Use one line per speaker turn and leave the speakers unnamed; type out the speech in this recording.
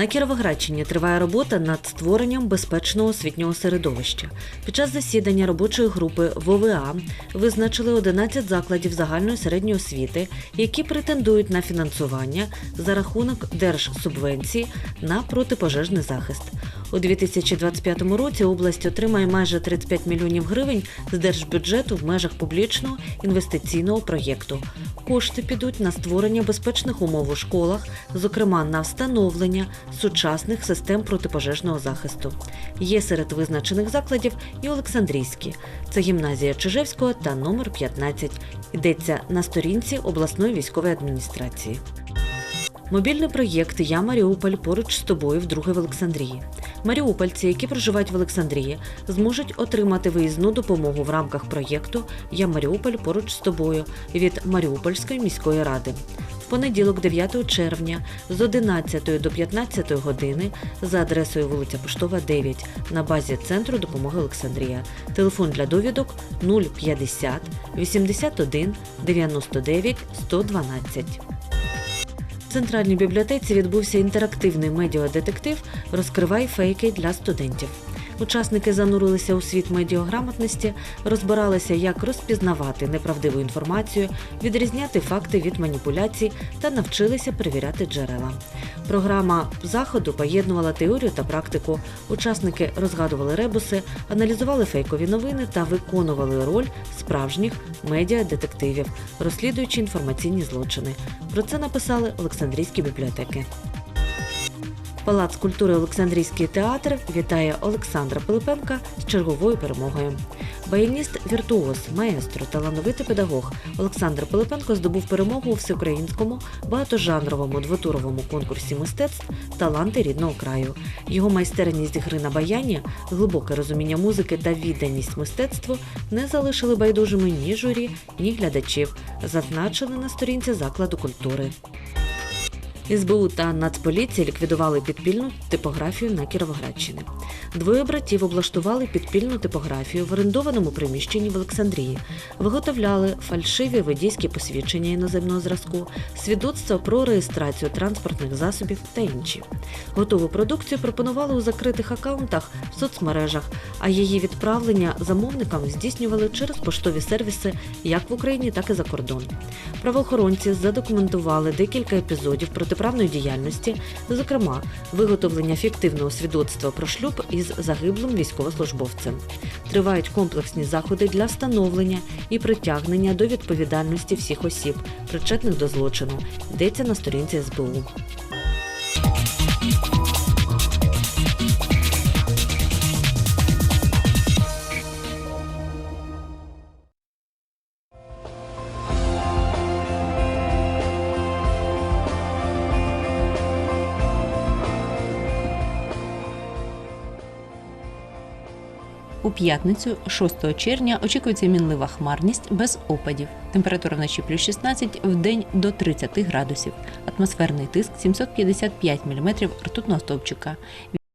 На Кіровоградщині триває робота над створенням безпечного освітнього середовища. Під час засідання робочої групи ВОВА визначили 11 закладів загальної середньої освіти, які претендують на фінансування за рахунок держсубвенції на протипожежний захист. У 2025 році область отримає майже 35 мільйонів гривень з держбюджету в межах публічного інвестиційного проєкту. Кошти підуть на створення безпечних умов у школах, зокрема на встановлення сучасних систем протипожежного захисту. Є серед визначених закладів і Олександрійські. Це гімназія Чижевського та номер 15. Йдеться на сторінці обласної військової адміністрації. Мобільний проєкт Я Маріуполь поруч з тобою вдруге в Олександрії. Маріупольці, які проживають в Олександрії, зможуть отримати виїзну допомогу в рамках проєкту Я Маріуполь поруч з тобою від Маріупольської міської ради. В понеділок, 9 червня, з 11 до 15 години за адресою вулиця Поштова, 9 на базі Центру допомоги Олександрія. Телефон для довідок 050 81 99 112. В центральній бібліотеці відбувся інтерактивний медіадетектив Розкривай фейки для студентів. Учасники занурилися у світ медіаграмотності, розбиралися, як розпізнавати неправдиву інформацію, відрізняти факти від маніпуляцій та навчилися перевіряти джерела. Програма заходу поєднувала теорію та практику. Учасники розгадували ребуси, аналізували фейкові новини та виконували роль справжніх медіадетективів, розслідуючи інформаційні злочини. Про це написали Олександрійські бібліотеки. Палац культури Олександрійський театр вітає Олександра Пилипенка з черговою перемогою. Баяніст віртуоз, маестро, талановитий педагог Олександр Пилипенко здобув перемогу у всеукраїнському багатожанровому двотуровому конкурсі мистецтв Таланти рідного краю. Його майстерність гри на баяні, глибоке розуміння музики та відданість мистецтву не залишили байдужими ні журі, ні глядачів, зазначили на сторінці закладу культури. СБУ та Нацполіція ліквідували підпільну типографію на Кіровоградщині. Двоє братів облаштували підпільну типографію в орендованому приміщенні в Олександрії, виготовляли фальшиві водійські посвідчення іноземного зразку, свідоцтва про реєстрацію транспортних засобів та інші. Готову продукцію пропонували у закритих акаунтах в соцмережах, а її відправлення замовникам здійснювали через поштові сервіси як в Україні, так і за кордон. Правоохоронці задокументували декілька епізодів протиправної діяльності, зокрема, виготовлення фіктивного свідоцтва про шлюб із загиблим військовослужбовцем. Тривають комплексні заходи для встановлення і притягнення до відповідальності всіх осіб, причетних до злочину, йдеться на сторінці СБУ.
У п'ятницю, 6 червня, очікується мінлива хмарність без опадів. Температура вночі плюс 16, в день до 30 градусів. Атмосферний тиск 755 мм ртутного стовпчика.